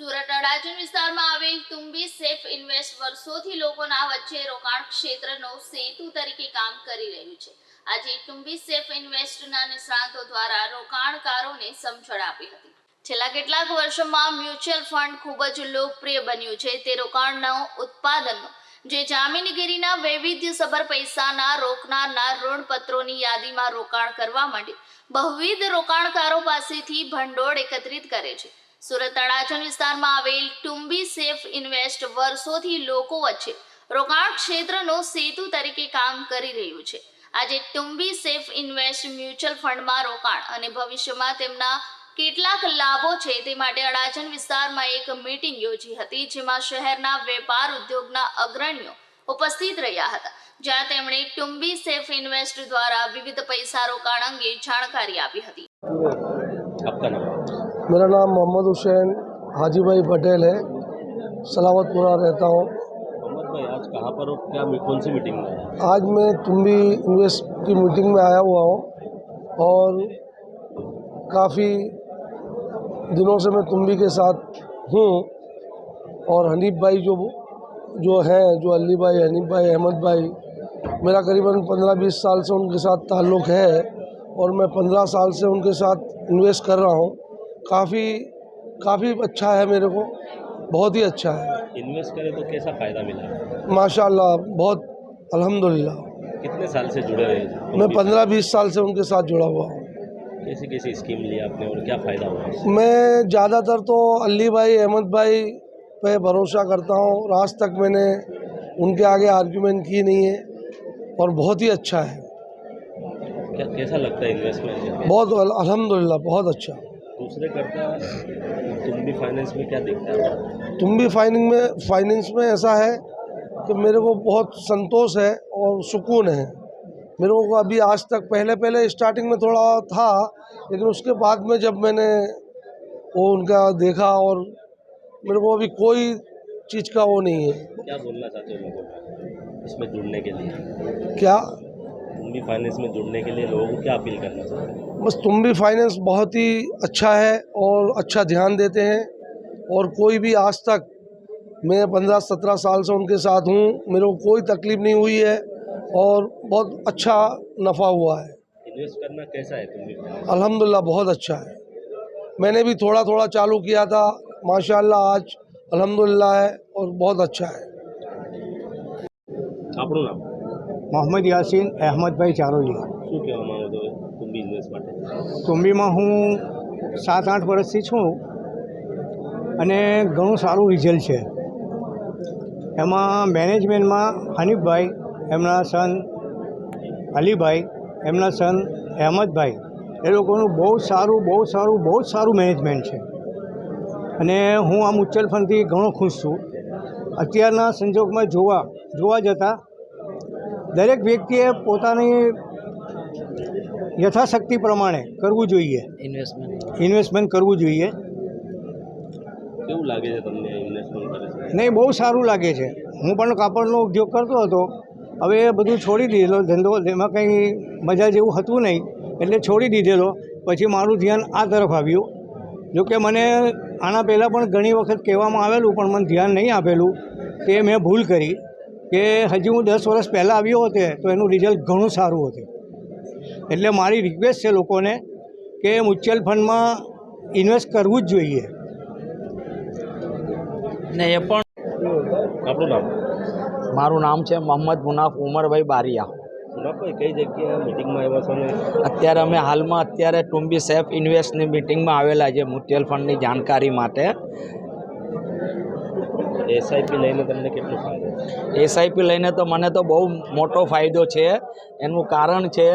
સુરત અડાજણ વિસ્તારમાં આવેલ તુંબી safe invest વર્ષોથી લોકોના વચ્ચે રોકાણ ક્ષેત્રનો સેતુ તરીકે કામ કરી રહ્યું છે. આજે તુંબી સેફ ઇન્વેસ્ટના નિષ્ણાતો દ્વારા રોકાણકારોને સમજણ આપી હતી. છેલ્લા કેટલાક વર્ષોમાં મ્યુચ્યુઅલ ફંડ ખૂબ જ લોકપ્રિય બન્યું છે. તે રોકાણનો ઉત્પાદનનો જે જામીનગીરીના વૈવિધ્યસભર પૈસાના રોકનારના ઋણપત્રોની યાદીમાં રોકાણ કરવા માટે બહુવિધ રોકાણકારો પાસેથી ભંડોળ એકત્રિત કરે છે. સુરત તળાજણ વિસ્તારમાં આવેલ ટુંબી સેફ ઇન્વેસ્ટ વર્ષોથી લોકો વચ્ચે રોકાણ ક્ષેત્રનો સેતુ તરીકે કામ કરી રહ્યું છે. આજે ટુંબી સેફ ઇન્વેસ્ટ મ્યુચ્યુઅલ ફંડમાં રોકાણ અને ભવિષ્યમાં તેમના કેટલાક લાભો છે તે માટે અડાજણ વિસ્તારમાં એક મીટિંગ યોજી હતી જેમાં શહેરના વેપાર ઉદ્યોગના અગ્રણીઓ ઉપસ્થિત રહ્યા હતા. જ્યાં તેમણે ટુંબી સેફ ઇન્વેસ્ટ દ્વારા વિવિધ પૈસા રોકાણ અંગે જાણકારી આપી હતી. मेरा नाम मोहम्मद हुसैन हाजी भाई पटेल है। सलावतपुरा रहता हूँ। मोहम्मद भाई आज कहाँ पर हो? क्या कौन सी मीटिंग में आज मैं तुम्बी इन्वेस्ट की मीटिंग में आया हुआ हूँ और काफ़ी दिनों से मैं तुम्बी के साथ हूँ और हनीफ भाई जो जो हैं जो अली भाई हनीफ भाई अहमद भाई मेरा करीबन पंद्रह बीस साल से उनके साथ ताल्लुक़ है और मैं पंद्रह साल से उनके साथ इन्वेस्ट कर रहा हूँ। काफ़ी काफ़ी अच्छा है मेरे को। बहुत ही अच्छा है। इन्वेस्ट करें तो कैसा फ़ायदा मिला? माशाल्लाह बहुत अल्हम्दुलिल्लाह। कितने साल से जुड़े रहे मैं पंद्रह बीस साल से उनके साथ जुड़ा हुआ हूँ। कैसी कैसी स्कीम ली आपने और क्या फ़ायदा हुआ मैं ज़्यादातर तो अली भाई अहमद भाई पे भरोसा करता हूँ। आज तक मैंने उनके आगे आर्ग्यूमेंट की नहीं है और बहुत ही अच्छा है। क्या कैसा लगता है इन्वेस्टमेंट बहुत अल- अल्हम्दुलिल्लाह बहुत अच्छा। दूसरे करता तुम भी फाइनेंस में क्या देखता है? तुम भी फाइनिंग में फाइनेंस में ऐसा है कि मेरे को बहुत संतोष है और सुकून है। मेरे को अभी आज तक पहले पहले स्टार्टिंग में थोड़ा था लेकिन उसके बाद में जब मैंने वो उनका देखा और मेरे को अभी कोई चीज़ का वो नहीं है। क्या बोलना चाहते हो लोगों को इसमें जुड़ने के लिए? क्या? तुम भी फाइनेंस में जुड़ने के लिए लोगों को क्या अपील करना चाहते हो बस तुम भी फाइनेंस बहुत ही अच्छा है और अच्छा ध्यान देते हैं और कोई भी आज तक मैं पंद्रह सत्रह साल से उनके साथ हूँ मेरे को कोई तकलीफ़ नहीं हुई है और बहुत अच्छा नफ़ा हुआ है इन्वेस्ट करना कैसा है तुम भी finance? अल्हम्दुलिल्लाह बहुत अच्छा है मैंने भी थोड़ा थोड़ा चालू किया था माशाल्लाह आज अल्हम्दुलिल्लाह है और बहुत अच्छा है આપણું નામ મોહમ્મદ યાસીન અહેમદભાઈ ચારોલિયા શું કહેવા માંગો છો તુમ બિઝનેસ માટે? તુંબીમાં હું સાત આઠ વર્ષથી છું અને ઘણું સારું રિઝલ્ટ છે. એમાં મેનેજમેન્ટમાં હનીફભાઈ એમના સન અલીભાઈ એમના સન અહેમદભાઈ. એ લોકોનું બહુ સારું બહુ સારું બહુ જ સારું મેનેજમેન્ટ છે. અને હું આ મ્યુચ્યુઅલ ફંડથી ઘણો ખુશ છું. અત્યારના સંજોગમાં જોવા જોવા જતાં દરેક વ્યક્તિએ પોતાની યથાશક્તિ પ્રમાણે કરવું જોઈએ. ઇન્વેસ્ટમેન્ટ ઇન્વેસ્ટમેન્ટ કરવું જોઈએ. કેવું લાગે છે તમને ઇન્વેસ્ટમેન્ટ નહીં બહુ સારું લાગે છે. હું પણ કાપડનો ઉદ્યોગ કરતો હતો. હવે એ બધું છોડી દીધેલો ધંધો એમાં કંઈ મજા જેવું હતું નહીં. એટલે છોડી દીધેલો. પછી મારું ધ્યાન આ તરફ આવ્યું. જોકે મને આના પહેલાં પણ ઘણી વખત કહેવામાં આવેલું પણ મને ધ્યાન નહીં આપેલું તે મેં ભૂલ કરી. કે હજી હું દસ વર્ષ પહેલાં આવ્યો હોતે તો એનું રિઝલ્ટ ઘણું સારું હતું. એટલે મારી રિક્વેસ્ટ છે લોકોને કે મ્યુચ્યુઅલ ફંડમાં ઇન્વેસ્ટ કરવું જ જોઈએ. ને એ પણ આપણું નામ? મારું નામ છે મોહમ્મદ મુનાફ ઉમરભાઈ બારિયા. કઈ જગ્યાએ મિટિંગમાં આવ્યા છો ને? અત્યારે અમે હાલમાં અત્યારે ટુંબી સેફ ઇન્વેસ્ટની મિટિંગમાં આવેલા છે મ્યુચ્યુઅલ ફંડની જાણકારી માટે. એસઆઈપી લઈને તમને કેટલો ફાયદો એસઆઈપી લઈને તો મને તો બહુ મોટો ફાયદો છે. એનું કારણ છે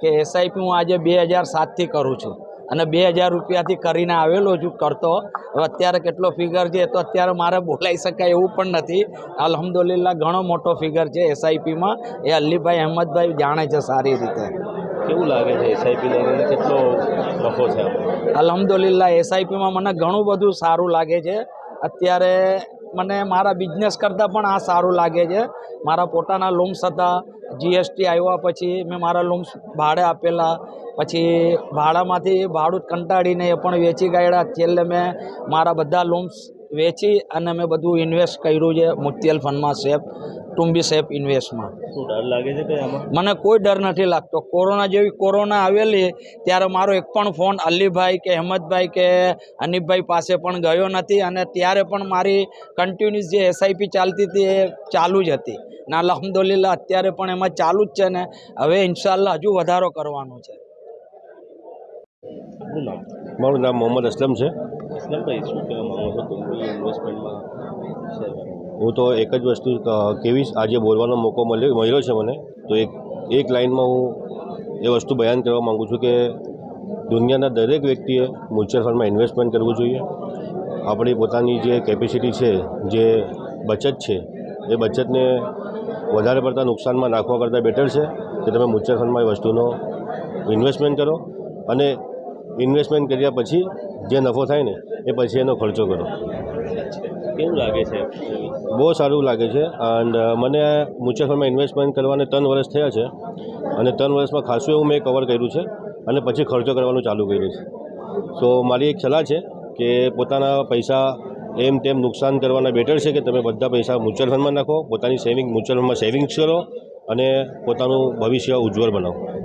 કે એસઆઈપી હું આજે બે હજાર સાતથી કરું છું અને બે હજાર રૂપિયાથી કરીને આવેલો છું કરતો. હવે અત્યારે કેટલો ફિગર છે એ તો અત્યારે મારે બોલાઈ શકાય એવું પણ નથી. અલહમદુલિલ્લા ઘણો મોટો ફિગર છે એસઆઈપીમાં. એ અલ્લીભાઈ અહેમદભાઈ જાણે છે સારી રીતે. કેવું લાગે છે એસઆઈપી લઈને? કેટલો નફો છે અલહમદુલિલ્લા એસઆઈપીમાં મને ઘણું બધું સારું લાગે છે. અત્યારે મને મારા બિઝનેસ કરતાં પણ આ સારું લાગે છે. મારા પોતાના લૂમ્સ હતા જીએસટી આવ્યા પછી મેં મારા લૂમ્સ ભાડે આપેલા. પછી ભાડામાંથી ભાડું કંટાળીને એ પણ વેચી કાઢ્યા. છેલ્લે મેં મારા બધા લૂમ્સ વેચી અને મેં બધું ઇન્વેસ્ટ કર્યું છે મુત્યલ ફંડમાં સેફ ટુંબી સેફ ઇન્વેસ્ટમાં શું ડર લાગે છે કે મને કોઈ ડર નથી લાગતો. કોરોના જેવી કોરોના આવેલી ત્યારે મારો એક પણ ફોન અલીભાઈ કે હેમતભાઈ કે હનીફભાઈ પાસે પણ ગયો નથી અને ત્યારે પણ મારી કન્ટિન્યુઅસ જે એસઆઈપી ચાલતી હતી એ ચાલુ જ હતી. ના અલહમદુલિલ્લાહ અત્યારે પણ એમાં ચાલુ જ છે ને હવે ઇન્શાલ્લાહ હજુ વધારો કરવાનો છે. મારું નામ મોહમ્મદ અસલમ છે. અસલમભાઈ શું કહેવા માગો છો? ઇન્વેસ્ટમેન્ટમાં હું તો એક જ વસ્તુ કેવી આજે બોલવાનો મોકો મળ્યો મળ્યો છે મને. તો એક એક લાઇનમાં હું એ વસ્તુ બયાન કરવા માગું છું કે દુનિયાના દરેક વ્યક્તિએ મ્યુચ્યુઅલ ફંડમાં ઇન્વેસ્ટમેન્ટ કરવું જોઈએ. આપણી પોતાની જે કેપેસિટી છે જે બચત છે એ બચતને વધારે પડતા નુકસાનમાં નાખવા કરતાં બેટર છે કે તમે મ્યુચ્યુઅલ ફંડમાં એ વસ્તુનો ઇન્વેસ્ટમેન્ટ કરો. અને ઇન્વેસ્ટમેન્ટ કર્યા પછી જે નફો થાય ને એ પછી એનો ખર્ચો કરો. કેવું લાગે છે? બહુ સારું લાગે છે. એન્ડ મને મ્યુચ્યુઅલ ફંડમાં ઇન્વેસ્ટમેન્ટ કરવાને ત્રણ વર્ષ થયા છે. અને ત્રણ વર્ષમાં ખાસું એવું મેં કવર કર્યું છે. અને પછી ખર્ચો કરવાનું ચાલુ કર્યું છે. તો મારી એક સલાહ છે કે પોતાના પૈસા એમ તેમ નુકસાન કરવાના બેટર છે કે તમે બધા પૈસા મ્યુચ્યુઅલ ફંડમાં નાખો પોતાની સેવિંગ મ્યુચ્યુઅલ ફંડમાં સેવિંગ્સ કરો અને પોતાનું ભવિષ્ય ઉજ્જવળ બનાવો.